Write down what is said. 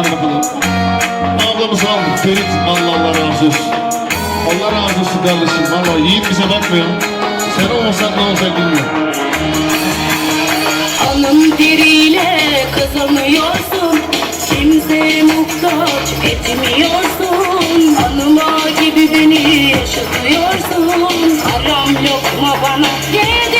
Hadi bakalım. Ablamızı aldık. Ferit. Allah Allah razı olsun. Allah razı olsun kardeşim. Valla yiğit bize bakmıyor. Sen olmasan ne olacak bilmiyorum. Alın teriyle kazanıyorsun Kimseye muhtaç etmiyorsun Anıma gibi beni yaşatıyorsun Haram lokma bana yediriyor